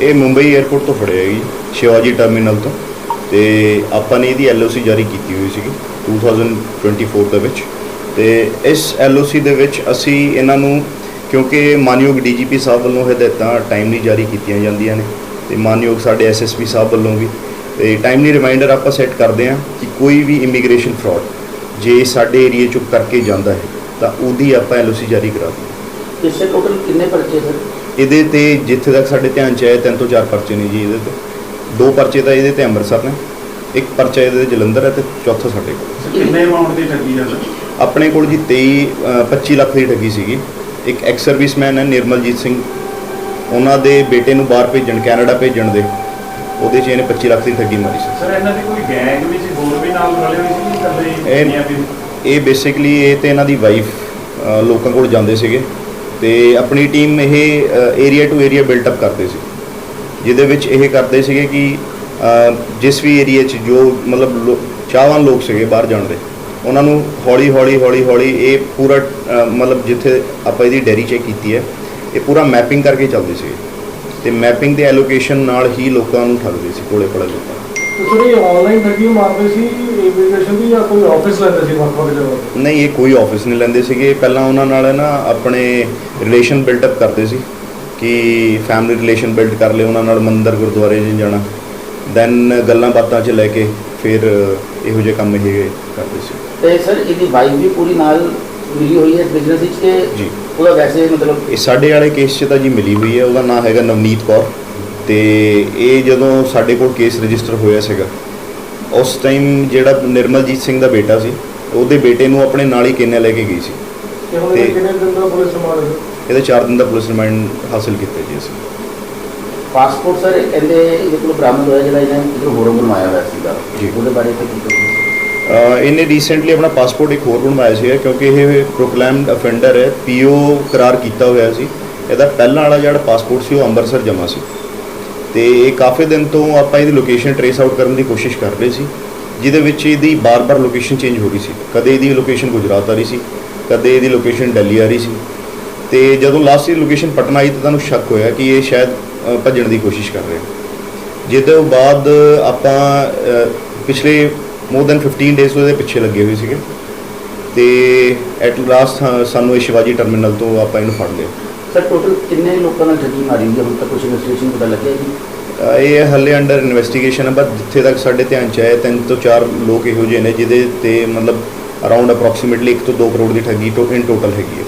ਇਹ ਮੁੰਬਈ 에ਅਰਪੋਰਟ ਤੋਂ ਫੜਿਆ ਜੀ, ਸ਼ਿਵਾਜੀ ਟਰਮੀਨਲ ਤੋਂ। ਤੇ ਆਪਾਂ ਨੇ ਇਹਦੀ ਐਲਓਸੀ ਜਾਰੀ ਕੀਤੀ ਹੋਈ ਸੀਗੀ 2024 ਦੇ ਵਿੱਚ। ਤੇ ਇਸ ਐਲਓਸੀ ਦੇ ਵਿੱਚ ਅਸੀਂ ਇਹਨਾਂ ਨੂੰ, ਕਿਉਂਕਿ ਮਾਨਯੋਗ ਡੀਜੀਪੀ ਸਾਹਿਬ ਵੱਲੋਂ ਹਦਾਇਤਾਂ ਟਾਈਮਲੀ ਜਾਰੀ ਕੀਤੀਆਂ ਜਾਂਦੀਆਂ ਨੇ, ਤੇ ਮਾਨਯੋਗ ਸਾਡੇ ਐਸਐਸਪੀ ਸਾਹਿਬ ਵੱਲੋਂ ਵੀ। ਤੇ ਟਾਈਮਲੀ ਰਿਮਾਈਂਡਰ ਆਪਾਂ ਸੈੱਟ ਕਰਦੇ ਹਾਂ ਕਿ ਕੋਈ ਵੀ ਇਮੀਗ੍ਰੇਸ਼ਨ ਫਰਾਡ ਜੇ ਸਾਡੇ ਏਰੀਏ ਚੋਂ ਕਰਕੇ ਜਾਂਦਾ ਹੈ, ਤਾਂ ਉਹਦੀ ਆਪਾਂ ਐਲਓਸੀ ਜਾਰੀ ਕਰਾ ਦਿੰਦੇ ਇਸੇ ਟੋਟਲ ਕਿੰਨੇ ਪਰਚੇ ਸਰ? ਇਹਦੇ ਤੇ ਜਿੱਥੇ ਤੱਕ ਸਾਡੇ ਧਿਆਨ ਚ ਆਇਆ ਤਿੰਨ ਤੋਂ ਚਾਰ ਪਰਚੇ ਨੇ ਜੀ ਇਹਦੇ ਤੇ। ਦੋ ਪਰਚੇ ਤਾਂ ਇਹਦੇ ਤੇ ਅੰਮ੍ਰਿਤਸਰ ਨੇ। ਇੱਕ ਪਰਚਾ ਇਹਦੇ ਤੇ ਜਲੰਧਰ ਹੈ ਤੇ ਚੌਥਾ ਸਾਡੇ ਕੋਲ। ਕਿੰਨੇ ਅਮਾਉਂਟ ਦੀ ਠੱਗੀ ਸਰ? ਆਪਣੇ ਕੋਲ ਜੀ 23 ਅ, 25 ਲੱਖ ਦੀ ਠੱਗੀ ਸੀਗੀ। ਇੱਕ ਐਕਸ ਸਰਵਿਸਮੈਨ ਹੈ ਨਿਰਮਲਜੀਤ ਸਿੰਘ। ਉਹਨਾਂ ਦੇ ਬੇਟੇ ਨੂੰ ਬਾਹਰ ਭੇਜਣ ਕੈਨੇਡਾ ਭੇਜਣ ਦੇ। ਉਹਦੇ 'ਚ ਇਹਨੇ 25 ਲੱਖ ਦੀ ਠੱਗੀ ਮਾਰੀ ਸੀ। ਸਰ ਇਹਨਾਂ ਦੀ ਕੋਈ ਗੈਂਗ ਵੀ ਸੀ ਹੋਰ ਵੀ ਨਾਲ ਰਲੇ ਹੋਏ ਸੀ ਕਿ ਇਕੱਲੇ ਇਹ- ਵੀ? ਇਹ ਬੇਸਿਕਲੀ ਇਹ ਤੇ ਇਹਨਾਂ ਦੀ ਵਾਈਫ ਲੋਕਾਂ ਕੋਲ ਜਾਂਦੇ ਸੀਗੇ। ਤੇ ਆਪਣੀ ਟੀਮ ਇਹ area to area built up ਕਰਦੇ ਸੀ। ਜਿਹਦੇ ਵਿੱਚ ਇਹ ਕਰਦੇ ਸੀਗੇ ਕਿ ਜਿਸ ਵੀ ਏਰੀਆ 'ਚ ਜੋ ਮਤਲਬ ਲੋ- ਚਾਹਵਾਨ ਲੋਕ ਸੀਗੇ ਬਾਹਰ ਜਾਣ ਦੇ, ਉਹਨਾਂ ਨੂੰ ਹੌਲੀ ਹੌਲੀ ਹੌਲੀ ਹੌਲੀ ਇਹ ਪੂਰਾ ਮਤਲਬ ਜਿੱਥੇ ਆਪਾਂ ਇਹਦੀ ਡੈਰੀ ਚੈੱਕ ਕੀਤੀ ਹੈ, ਇਹ ਪੂਰਾ ਮੈਪਿੰਗ ਕਰਕੇ ਚੱਲਦੇ ਸੀਗੇ। ਤੇ ਮੈਪਿੰਗ ਦੇ ਐਲੋਕੇਸ਼ਨ ਨਾਲ ਹੀ ਲੋਕਾਂ ਨੂੰ ਠੱਗਦੇ ਸੀ ਕੋਲੇ ਕੋਲੇ ਲੋਕਾਂ ਨੂੰ। ਤੇ ਸਰ ਇਹ ਆਨਲਾਈਨ ਠੱਗੀ ਮਾਰਦੇ ਸੀ ਇਮੀਗ੍ਰੇਸ਼ਨ ਦੀ ਜਾਂ ਕੋਈ ਆਫਿਸ ਲੈਂਦੇ ਸੀ ਵੱਖ ਵੱਖ ਜਗ੍ਹਾ ਤੇ? ਨਹੀਂ ਇਹ ਕੋਈ ਆਫਿਸ ਨਹੀਂ ਲੈਂਦੇ ਸੀਗੇ। ਪਹਿਲਾਂ ਉਹਨਾਂ ਨਾਲ ਨਾ ਆਪਣੇ ਰਿਲੇਸ਼ਨ ਬਿਲਟ ਅਪ ਕਰਦੇ ਸੀ ਕਿ ਫੈਮਿਲੀ ਰਿਲੇਸ਼ਨ ਬਿਲਡ ਕਰ ਲਏ ਉਹਨਾਂ ਨਾਲ ਮੰਦਰ ਗੁਰਦੁਆਰੇ 'ਚ ਜਾਣਾ। ਦੈਨ ਗੱਲਾਂ ਬਾਤਾਂ 'ਚ ਲੈ ਕੇ ਫਿਰ ਇਹੋ ਜਿਹੇ ਕੰਮ ਇਹ ਕਰਦੇ ਸੀ। ਤੇ ਸਰ ਇਹਦੀ ਵਾਈਫ ਵੀ ਪੂਰੀ ਨਾਲ ਮਿਲੀ ਹੋਈ ਹੈ ਬਿਜ਼ਨਸ ਵਿੱਚ ਜੀ। ਉਹਦਾ ਵੈਸੇ ਮਤਲਬ ਇਹ ਸਾਡੇ ਵਾਲੇ ਕੇਸ 'ਚ ਤਾਂ ਜੀ ਮਿਲੀ ਹੋਈ ਹੈ। ਉਹਦਾ ਨਾਮ ਹੈਗਾ ਨਵਨੀਤ ਕੌਰ। ਤੇ ਇਹ ਜਦੋਂ ਸਾਡੇ ਕੋਲ ਕੇਸ ਰਜਿਸਟਰ ਹੋਇਆ ਸੀਗਾ ਉਸ ਟਾਈਮ ਜਿਹੜਾ ਨਿਰਮਲਜੀਤ ਸਿੰਘ ਦਾ ਬੇਟਾ ਸੀ ਉਹਦੇ ਬੇਟੇ ਨੂੰ ਆਪਣੇ ਨਾਲ ਹੀ ਕੇਨਿਆ ਲੈ ਕੇ ਗਈ ਸੀ। ਤੇ ਕਿੰਨੇ ਦਿਨ ਦਾ ਪੁਲਿਸ ਰਿਮਾਂਡ ਇਹਦੇ 4 ਦਿਨ ਦਾ ਪੁਲਿਸ ਰਿਮਾਂਡ ਹਾਸਲ ਕੀਤਾ ਜੀ ਅਸੀਂ। ਪਾਸਪੋਰਟ ਸਰ ਕਹਿੰਦੇ ਇਹਦੇ ਕੋਲ ਬਰਾਮਦ ਹੋਇਆ ਜਿਹੜਾ ਇਹਨੇ ਇਧਰ ਹੋਰੋਂ ਬਣਵਾਇਆ ਹੋਇਆ ਸੀਗਾ। ਜੀ। ਉਹਦੇ ਬਾਰੇ ਤਾਂ ਕੀ ਇਹਨੇ ਰੀਸੈਂਟਲੀ ਆਪਣਾ ਪਾਸਪੋਰਟ ਇੱਕ ਹੋਰ ਬਣਵਾਇਆ ਸੀਗਾ ਕਿਉਂਕਿ ਇਹ ਪ੍ਰੋਕਲੇਮਡ ਅਫੈਂਡਰ ਹੈ ਪੀਓ ਕਰਾਰ ਕੀਤਾ ਹੋਇਆ ਸੀ। ਇਹਦਾ ਪਹਿਲਾਂ ਵਾਲਾ ਜਿਹੜਾ ਪਾਸਪੋਰਟ ਸੀ ਉਹ ਅੰਮ੍ਰਿਤਸਰ ਜਮ੍ਹਾਂ ਸੀ। ਤੇ ਇਹ ਕਾਫੀ ਦਿਨ ਤੋਂ ਆਪਾਂ ਇਹਦੀ ਲੋਕੇਸ਼ਨ ਟਰੇਸ ਆਊਟ ਕਰਨ ਦੀ ਕੋਸ਼ਿਸ਼ ਕਰ ਰਹੇ ਸੀ, ਜਿਹਦੇ ਵਿੱਚ ਇਹਦੀ ਬਾਰ-ਬਾਰ ਲੋਕੇਸ਼ਨ ਚੇਂਜ ਹੋ ਰਹੀ ਸੀ। ਕਦੇ ਇਹਦੀ ਲੋਕੇਸ਼ਨ ਗੁਜਰਾਤ ਆ ਰਹੀ ਸੀ, ਕਦੇ ਇਹਦੀ ਲੋਕੇਸ਼ਨ ਦਿੱਲੀ ਆ ਰਹੀ ਸੀ। ਤੇ ਜਦੋਂ ਲਾਸਟ ਦੀ ਲੋਕੇਸ਼ਨ ਪਟਨਾ ਆਈ ਤਾਂ ਤੁਹਾਨੂੰ ਸ਼ੱਕ ਹੋਇਆ ਕਿ ਇਹ ਸ਼ਾਇਦ ਭੱਜਣ ਦੀ ਕੋਸ਼ਿਸ਼ ਕਰ ਰਿਹਾ ਜਿਹਦੇ ਬਾਅਦ ਆਪਾਂ ਪਿਛਲੇ ਮੋਰ ਦੈਨ 15 ਡੇਜ਼ ਉਹਦੇ ਪਿੱਛੇ ਲੱਗੇ ਹੋਏ ਸੀਗੇ। ਤੇ ਐਟ ਲਾਸਟ ਸਾਨੂੰ ਇਹ ਸ਼ਿਵਾਜੀ ਟਰਮੀਨਲ ਤੋਂ ਆਪਾਂ ਇਹਨੂੰ ਫੜ ਲਿਆ। ਸਰ ਟੋਟਲ ਕਿੰਨੇ ਲੋਕਾਂ ਨਾਲ ਠੱਗੀ ਮਾਰੀ ਹੈ? ਹੁਣ ਤੱਕ ਕੁਝ ਇਨਵੈਸਟੀਗੇਸ਼ਨ ਪਤਾ ਲੱਗਿਆ ਜੀ? ਇਹ ਹੱਲੇ ਅੰਡਰ ਇਨਵੈਸਟੀਗੇਸ਼ਨ ਹੈ ਬਟ ਜਿੱਥੇ ਤੱਕ ਸਾਡੇ ਧਿਆਨ ਚ ਆਇਆ ਤਿੰਨ ਤੋਂ ਚਾਰ ਲੋਕ ਇਹੋ ਜਿਹੇ ਨੇ ਜਿਹਦੇ ਤੇ ਮਤਲਬ ਅਰਾਊਂਡ ਅਪਰੋਕਸੀਮੇਟਲੀ 1 ਤੋਂ 2 ਕਰੋੜ ਦੀ ਠੱਗੀ ਟੋ ਇਨ ਟੋਟਲ ਹੈਗੀ ਹੈ।